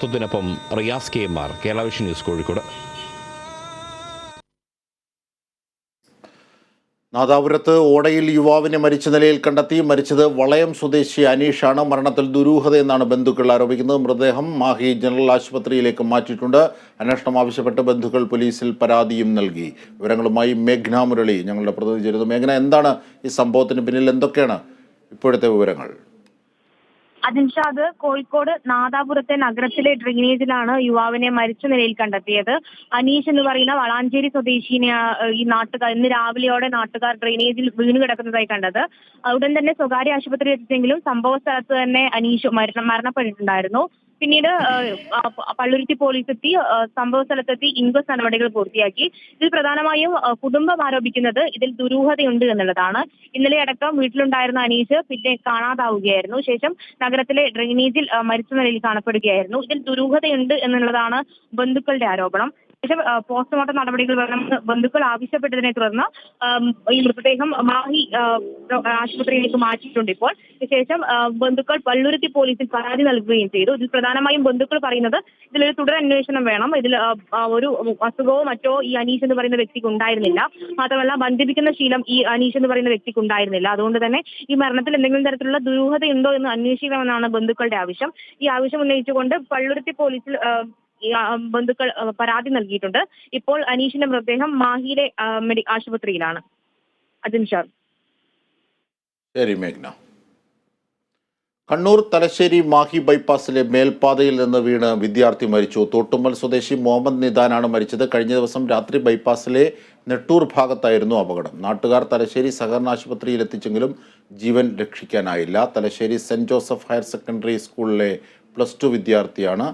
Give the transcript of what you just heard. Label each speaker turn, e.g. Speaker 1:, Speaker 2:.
Speaker 1: ത്തിനൊപ്പം Riyas K M R Kerala vision news Kozhikode.
Speaker 2: നാദാപുരത്ത് ഓടയിൽ യുവാവിനെ മരിച്ച നിലയിൽ കണ്ടെത്തി. മരിച്ചത് വളയം സ്വദേശി അനീഷാണ്. മരണത്തിൽ ദുരൂഹതയെന്നാണ് ബന്ധുക്കൾ ആരോപിക്കുന്നത്. മൃതദേഹം മാഹി ജനറൽ ആശുപത്രിയിലേക്ക് മാറ്റിയിട്ടുണ്ട്. അന്വേഷണം ആവശ്യപ്പെട്ട് ബന്ധുക്കൾ പോലീസിൽ പരാതിയും നൽകി. വിവരങ്ങളുമായി മേഘ്ന മുരളി ഞങ്ങളുടെ പ്രതിനിധി ചേരുന്നു. മേഘന എന്താണ് ഈ സംഭവത്തിന് പിന്നിൽ? എന്തൊക്കെയാണ് ഇപ്പോഴത്തെ വിവരങ്ങൾ?
Speaker 3: അജിൻഷാദ് കോഴിക്കോട് നാദാപുരത്തെ നഗരത്തിലെ ഡ്രെയിനേജിലാണ് യുവാവിനെ മരിച്ച നിലയിൽ കണ്ടെത്തിയത്. അനീഷ് എന്ന് പറയുന്ന വളാഞ്ചേരി സ്വദേശിനെ ഈ നാട്ടുകാർ ഇന്ന് രാവിലെയോടെ നാട്ടുകാർ ഡ്രെയിനേജിൽ വീണ് കിടക്കുന്നതായി കണ്ടത്. ഉടൻ തന്നെ സ്വകാര്യ ആശുപത്രിയിൽ എത്തിച്ചെങ്കിലും സംഭവ സ്ഥലത്ത് തന്നെ അനീഷ് മരണ മരണപ്പെട്ടിട്ടുണ്ടായിരുന്നു. പിന്നീട് പള്ളുരുത്തി പോലീസ് എത്തി സംഭവ സ്ഥലത്തെത്തി ഇൻക്വസ്റ്റ് നടപടികൾ പൂർത്തിയാക്കി. ഇതിൽ പ്രധാനമായും കുടുംബം ആരോപിക്കുന്നത് ഇതിൽ ദുരൂഹതയുണ്ട് എന്നുള്ളതാണ്. ഇന്നലെ അടക്കം വീട്ടിലുണ്ടായിരുന്ന അനീഷ് പിന്നെ കാണാതാവുകയായിരുന്നു. ശേഷം നഗരത്തിലെ ഡ്രെയിനേജിൽ മരിച്ച നിലയിൽ കാണപ്പെടുകയായിരുന്നു. ഇതിൽ ദുരൂഹതയുണ്ട് എന്നുള്ളതാണ് ബന്ധുക്കളുടെ ആരോപണം. പോസ്റ്റ്മോർട്ടം നടപടികൾ വേണമെന്ന് ബന്ധുക്കൾ ആവശ്യപ്പെട്ടതിനെ തുടർന്ന് ഈ മൃതദേഹം മാഹി ആശുപത്രിയിലേക്ക് മാറ്റിയിട്ടുണ്ട് ഇപ്പോൾ. ശേഷം ബന്ധുക്കൾ പള്ളുരുത്തി പോലീസിൽ പരാതി നൽകുകയും ചെയ്തു. ഇതിൽ പ്രധാനമായും ബന്ധുക്കൾ പറയുന്നത് ഇതിലൊരു തുടർ അന്വേഷണം വേണം. ഇതിൽ ഒരു അസുഖമോ മറ്റോ ഈ അനീഷ് എന്ന് പറയുന്ന വ്യക്തിക്ക് ഉണ്ടായിരുന്നില്ല. മാത്രമല്ല ബന്ധിപ്പിക്കുന്ന ശീലം ഈ അനീഷ് എന്ന് പറയുന്ന വ്യക്തിക്ക് ഉണ്ടായിരുന്നില്ല. അതുകൊണ്ട് തന്നെ ഈ മരണത്തിൽ എന്തെങ്കിലും തരത്തിലുള്ള ദുരൂഹതയുണ്ടോ എന്ന് അന്വേഷിക്കണമെന്നാണ് ബന്ധുക്കളുടെ ആവശ്യം. ഈ ആവശ്യം ഉന്നയിച്ചുകൊണ്ട് പള്ളുരുത്തി പോലീസിൽ ബന്ധുക്കൾ പരാതി നൽകിയിട്ടുണ്ട്. ഇപ്പോൾ അനീഷിന്റെ മൃതദേഹം മാഹിയിലെ മെഡി ആശുപത്രിയിലാണ്. അജിൻ ഷാർ
Speaker 2: ശരി മേഘ്ന. കണ്ണൂർ തലശ്ശേരി മാഹി ബൈപ്പാസിലെ മേൽപാതയിൽ നിന്ന് വീണ് വിദ്യാർത്ഥി മരിച്ചു. തോട്ടുമ്മൽ സ്വദേശി മുഹമ്മദ് നിദാനാണ് മരിച്ചത്. കഴിഞ്ഞ ദിവസം രാത്രി ബൈപ്പാസിലെ നെട്ടൂർ ഭാഗത്തായിരുന്നു അപകടം. നാട്ടുകാർ തലശ്ശേരി സഹകരണ ആശുപത്രിയിൽ എത്തിച്ചെങ്കിലും ജീവൻ രക്ഷിക്കാനായില്ല. Thalassery saint Joseph higher secondary സ്കൂളിലെ പ്ലസ് ടു വിദ്യാർത്ഥിയാണ്